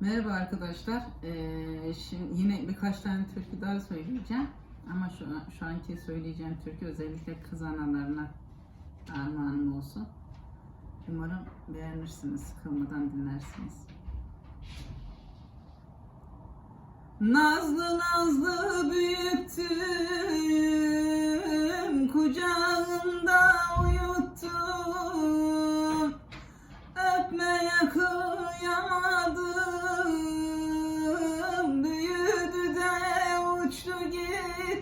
Merhaba arkadaşlar. Ee, şimdi yine birkaç tane türkü daha söyleyeceğim. Ama şu, an- şu anki söyleyeceğim türkü özellikle kız analarına armağanım olsun. Umarım beğenirsiniz, sıkılmadan dinlersiniz. Nazlı nazlı büyüttüm, kucağımda uyuttum. Öpmeye kıyamadım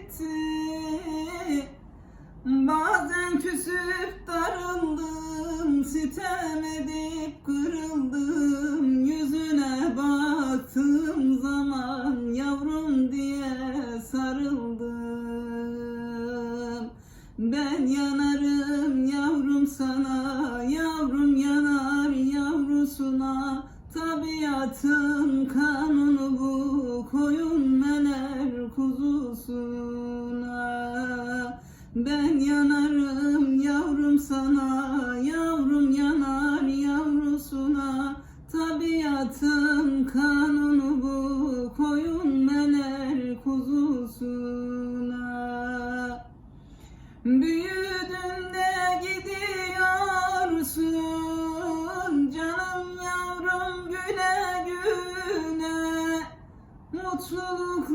gitti Bazen küsüp darıldım Sitem edip kırıldım. Yüzüne baktığım zaman Yavrum diye sarıldım. Ben yanarım yavrum sana, yavrum yanar yavrusuna. Tabiatın kanunu bu, koyun kuzusuna. Ben yanarım yavrum sana, yavrum yanar yavrusuna. Tabiatın kanunu bu, koyun meler kuzusuna. Büyüdün de gidiyorsun Canım yavrum güle güle Mutluluklar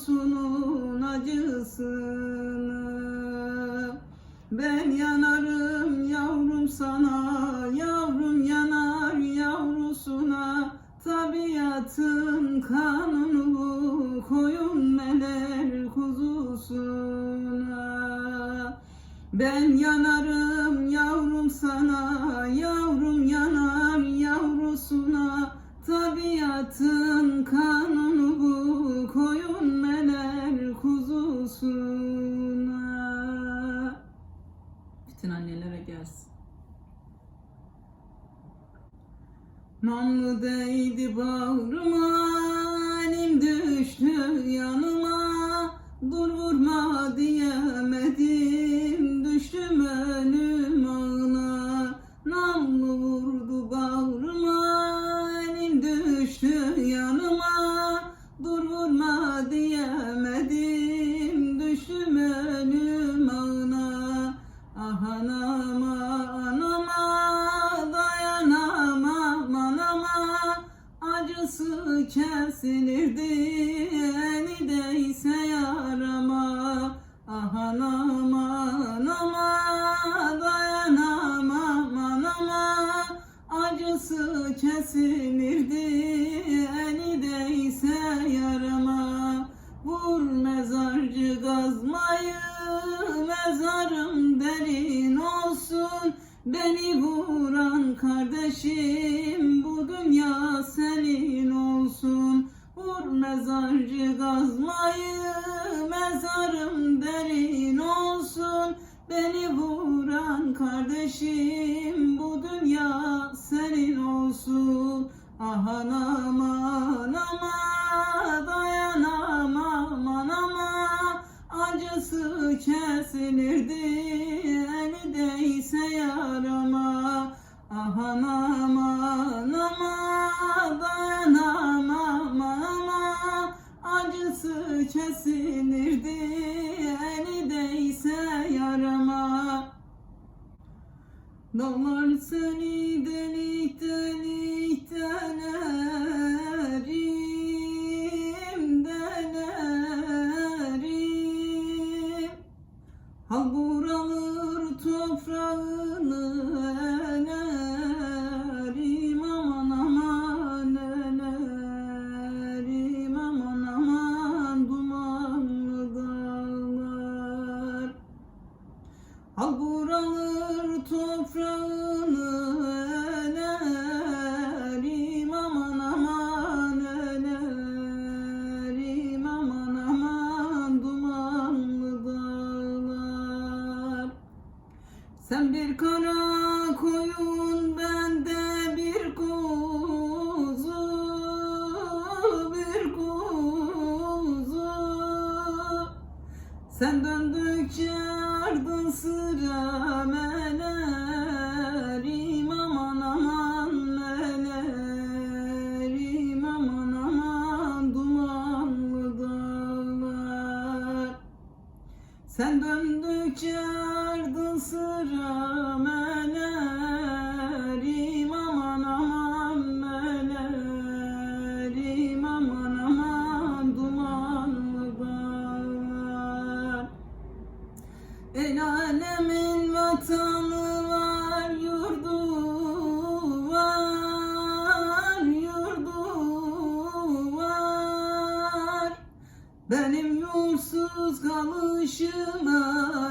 Kuzusunun acısını. Ben yanarım yavrum sana Yavrum yanar yavrusuna. Tabiatın kanunu Koyun meler kuzusuna. Ben yanarım yavrum sana, yavrum yanar yavrusuna. Tabiatın kanunu Namlu değdi bağrıma, Beni vuran kardeşim, bu dünya senin olsun. Vur mezarcı gazmayı, mezarım derin olsun. Beni vuran kardeşim, bu dünya senin olsun. Ah anam anama, dayanamam anama. Acısı kesilirdi, eli değse yarama. Ah anam anama, dayanamam anama. Acısı kesilirdi, eli değse yarama. Dağlar seni delik delik delerim, Hal buralar toprağını Sen bir kara koyun Sen döndükçe ardın sıram elerim aman aman elerim aman aman dumanlı bağlar El alemin vatanı var yurdu var yurdu var. Benim Yalnız kalışıma